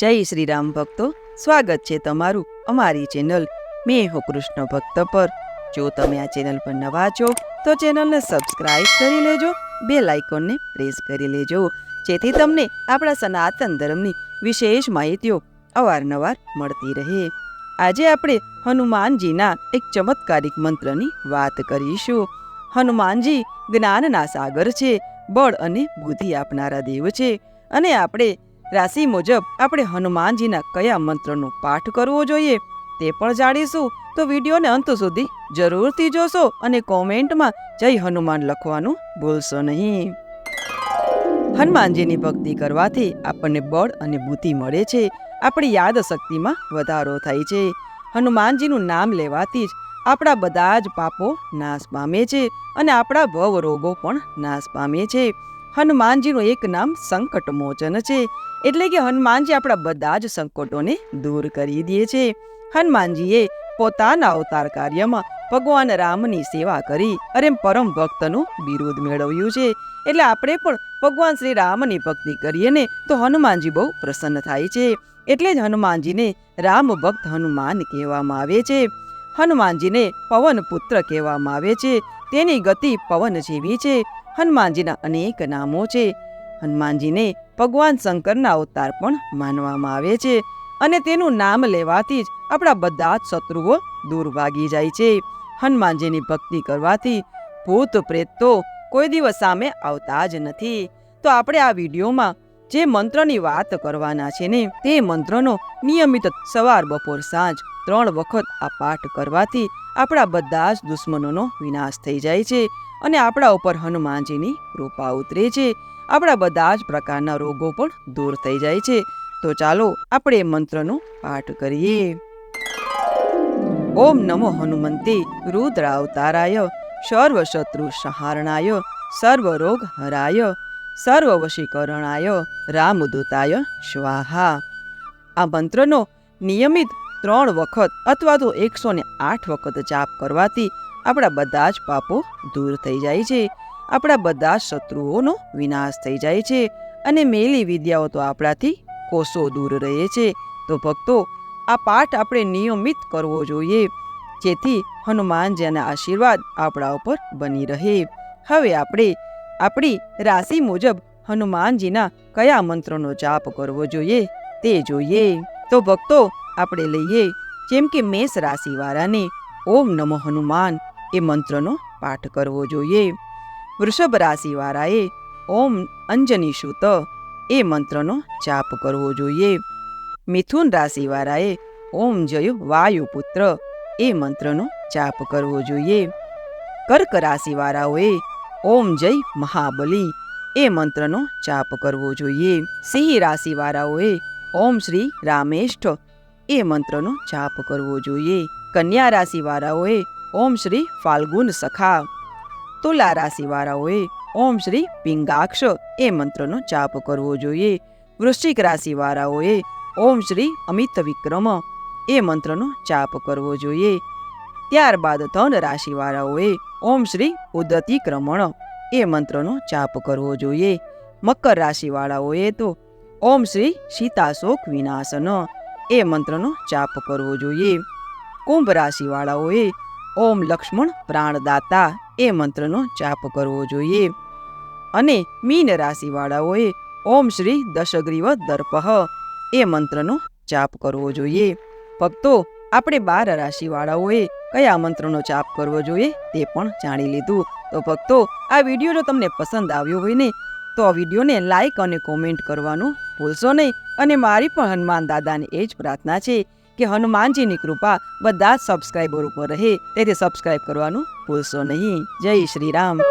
જય શ્રી રામ ભક્તો, સ્વાગત છે તમારું અમારી ચેનલ મેં હો કૃષ્ણ ભક્ત પર. જો તમે આ ચેનલ પર નવા છો, તો ચેનલને સબસ્ક્રાઇબ કરી લેજો બે લાઇકોનને પ્રેસ કરી લેજો, જેથી તમને આપણા સનાતન ધર્મની વિશેષ માહિતીઓ અવારનવાર મળતી રહે. આજે આપણે હનુમાનજીના એક ચમત્કારિક મંત્રની વાત કરીશું. હનુમાનજી જ્ઞાનના સાગર છે, બળ અને બુદ્ધિ આપનારા દેવ છે, અને આપણે રાશિ મુજબ આપણે હનુમાનજીના કયા મંત્રનો પાઠ કરવો જોઈએ તે પણ જાણીશું. તો વિડીયોને અંત સુધી જરૂરથી જોશો અને કોમેન્ટમાં જય હનુમાન લખવાનું ભૂલશો નહીં. હનુમાનજીની ભક્તિ કરવાથી આપણને બળ અને બુદ્ધિ મળે છે. આપણી યાદ શક્તિમાં વધારો થાય છે. હનુમાનજીનું નામ લેવાથી જ આપણા બધા જ પાપો નાશ પામે છે અને આપણા ભવ રોગો પણ નાશ પામે છે. હનુમાનજીનું એક નામ સંકટ મોચન છે. એટલે કે હનુમાનજી આપણા બધા જ સંકટોને દૂર કરી દે છે. હનુમાનજીએ પોતાના અવતાર કાર્યમાં ભગવાન રામની સેવા કરી અરે પરમ ભક્તનું બિરુદ મેળવ્યું છે. એટલે આપણે પણ ભગવાન શ્રી રામની ભક્તિ કરીએ ને તો હનુમાનજી બહુ પ્રસન્ન થાય છે. એટલે જ હનુમાનજીને રામ ભક્ત હનુમાન કહેવામાં આવે છે. હનુમાનજીને પવન પુત્ર કહેવામાં આવે છે. તેની ગતિ પવન જેવી છે. હનુમાનજીના અનેક નામો છે. હનુમાનજીને ભગવાન શંકરના અવતાર પણ માનવામાં આવે છે અને તેનું નામ લેવાથી જ આપણા બધા જ શત્રુઓ દૂર ભાગી જાય છે. હનુમાનજીની ભક્તિ કરવાથી ભૂત પ્રેત તો કોઈ દિવસ સામે આવતા જ નથી. તો આપણે આ વિડીયોમાં જે મંત્રની વાત કરવાના છે ને, તે મંત્રનો નિયમિત સવાર બપોર સાંજ ત્રણ વખત આ પાઠ કરવાથી આપણા બધા જ દુશ્મનોનો વિનાશ થઈ જાય છે અને આપણા ઉપર હનુમાનજીની કૃપા ઉતરે છે. આપણા બધા જ પ્રકારના રોગો પણ દૂર થઈ જાય છે. તો ચાલો આપણે મંત્રનો પાઠ કરીએ. ઓમ નમો હનુમંતે રુદ્ર અવતારાય સર્વ શત્રુ સંહારણાય સર્વ રોગ હરાય સર્વ વશીકરણાય રામદૂતાય સ્વાહા આ મંત્રનો નિયમિત ત્રણ વખત અથવા તો એકસો ને આઠ વખત જાપ કરવાથી આપણા બધા જ પાપો દૂર થઈ જાય છે. આપણા બધા જ શત્રુઓનો વિનાશ થઈ જાય છે અને મેલી વિદ્યાઓ તો આપણાથી કોષો દૂર રહે છે. તો ભક્તો, આ પાઠ આપણે નિયમિત કરવો જોઈએ, જેથી હનુમાનજીના આશીર્વાદ આપણા ઉપર બની રહે. હવે આપણે આપણી રાશિ મુજબ હનુમાનજીના કયા મંત્રનો જાપ કરવો જોઈએ તે જોઈએ. તો ભક્તો, આપણે લઈએ. જેમ કે મેષ રાશિવાળાને ઓમ નમો હનુમાન એ મંત્રનો પાઠ કરવો જોઈએ. વૃષભ રાશિવાળાએ ઓમ અંજની સુત એ મંત્રનો જાપ કરવો જોઈએ. મિથુન રાશિવાળાએ ઓમ જય વાયુપુત્ર એ મંત્રનો જાપ કરવો જોઈએ. કર્ક રાશિવાળાઓએ ઓમ જય મહાબલી. એ મંત્રનો જાપ કરવો જોઈએ. સિંહ રાશિવાળાઓએ ઓમ શ્રી રામેષ્ઠ. એ મંત્રનો જાપ કરવો જોઈએ. કન્યા રાશિવાળાઓએ ઓમ શ્રી ફાલ્ગુન સખા. તુલા રાશિવાળાઓએ ઓમ શ્રી પિંગાક્ષ. એ મંત્રનો જાપ કરવો જોઈએ. વૃશ્ચિક રાશિવાળાઓએ ઓમ શ્રી અમિત વિક્રમ. એ મંત્રનો જાપ કરવો જોઈએ. ત્યારબાદ ધન રાશિવાળાઓએ ઓમ શ્રી ઉદતિક્રમણ એ મંત્રનો જાપ કરવો જોઈએ. મકર રાશિવાળાઓએ તો ઓમ શ્રી સીતાશોક વિનાશન એ મંત્રનો જાપ કરવો જોઈએ. કુંભ રાશિવાળાઓએ ઓમ લક્ષ્મણ પ્રાણદાતા એ મંત્રનો જાપ કરવો જોઈએ. અને મીન રાશિવાળાઓએ ઓમ શ્રી દશગ્રીવ દર્પહ એ મંત્રનો જાપ કરવો જોઈએ. ભક્તો આપણે બાર રાશિવાળાઓએ કયા મંત્રનો જાપ કરવો જોઈએ તે પણ જાણી લીધું. તો ભક્તો, આ વીડિયો જો તમને પસંદ આવ્યો હોય ને, તો આ વિડીયોને લાઈક અને કોમેન્ટ કરવાનું ભૂલશો નહીં. અને મારી પણ હનુમાન દાદાને એ જ પ્રાર્થના છે કે હનુમાનજીની કૃપા બધા જ સબસ્ક્રાઈબર ઉપર રહે. તેથી સબસ્ક્રાઈબ કરવાનું ભૂલશો નહીં. જય શ્રી રામ.